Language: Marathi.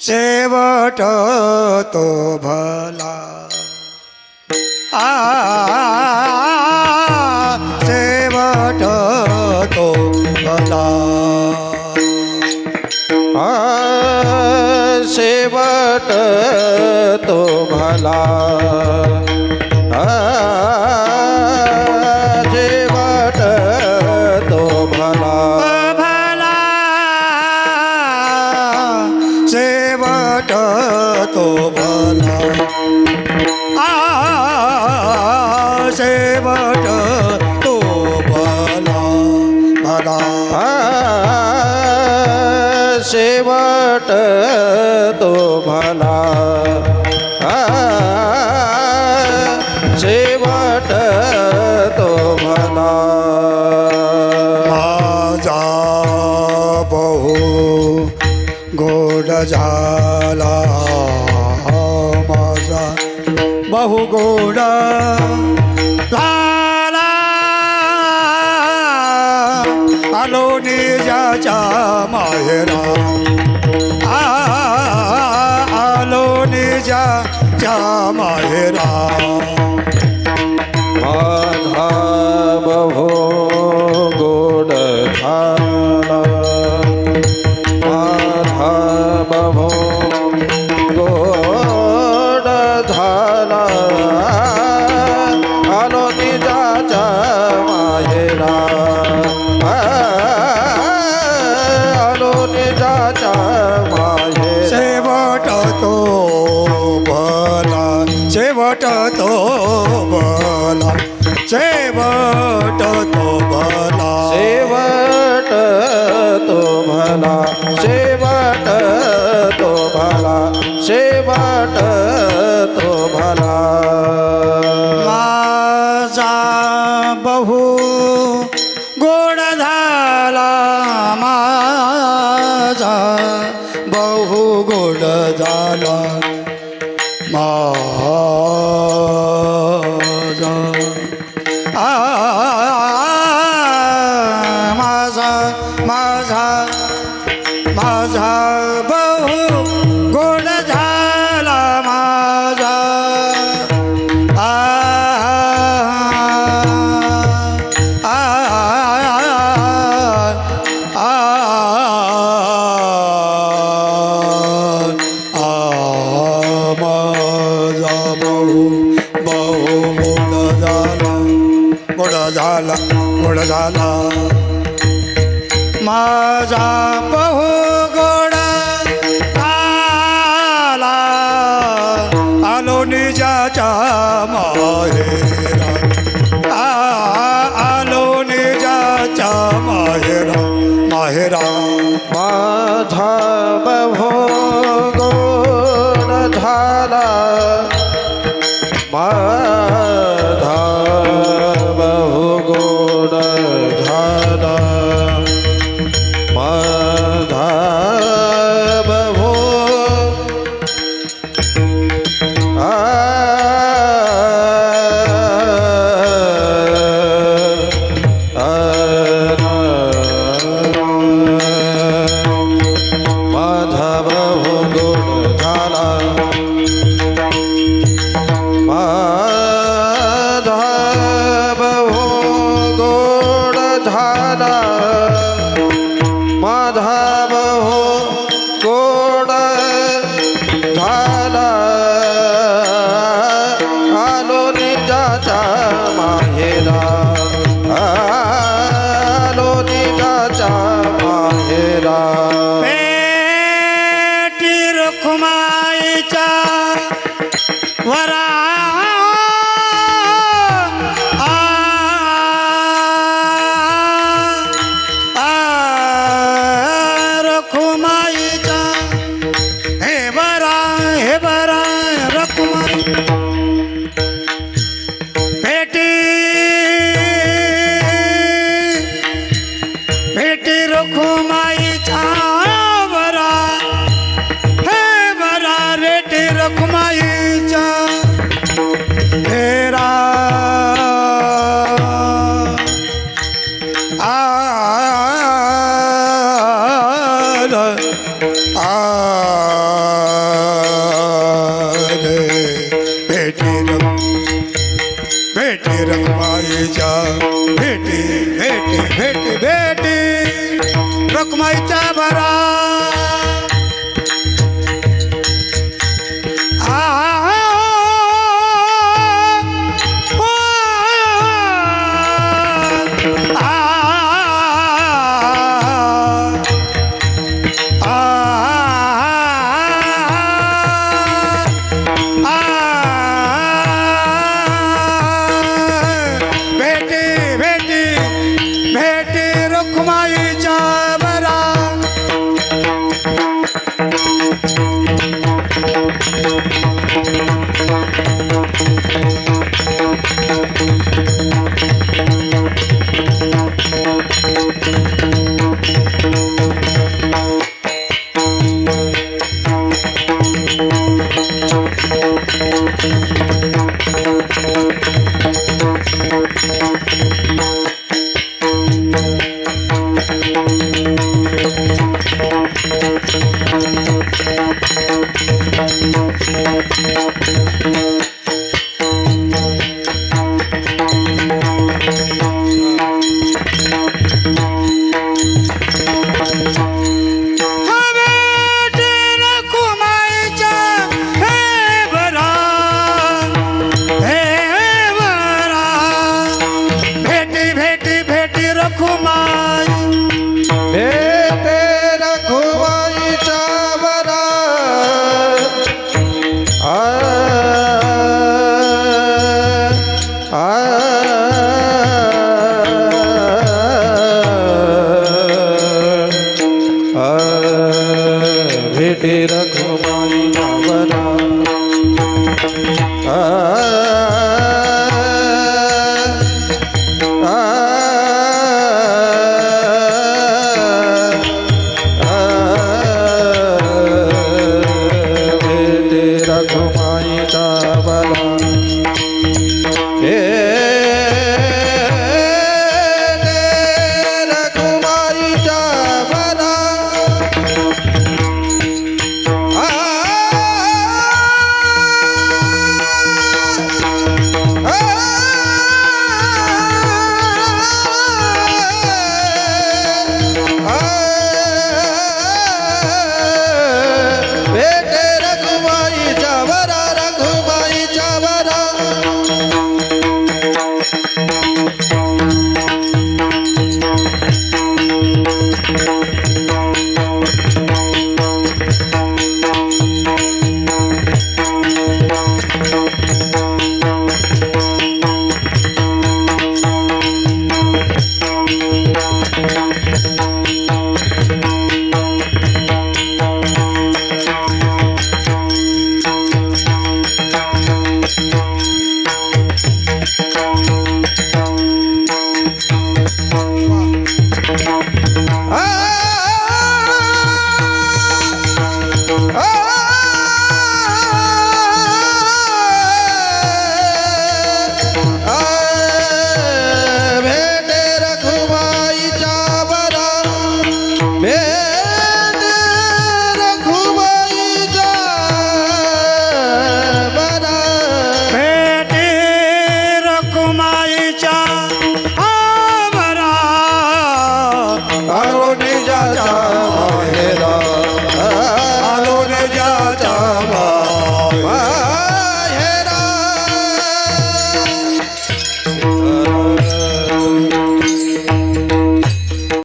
शेवट तो भला आ शेवट तो भला आ, शेवट तो भला। शेवट तो भला शेवट तो भला माझा बहु गोड झाला माझा बहु गोडा निजाच्या माहेरा आलो निजाच्या माहेरा माझा बहो माझा बहु गोड झाला माझा आ आ झाला झाला गोड झाला माझा बहु निजाच्या माहेरा आ, आलो निजाच्या माहेरा माहेरा माझा बहु गोड झाला धाम हो गोड झाला? आलो निजाचा माहेरा आलो निजाचा माहेरा पेटी रुखमाईच्या वरा भेटी रखमाईच्या भेटे भेटे भेटे भेटी रखमाईच्या भरा. যায় 哎。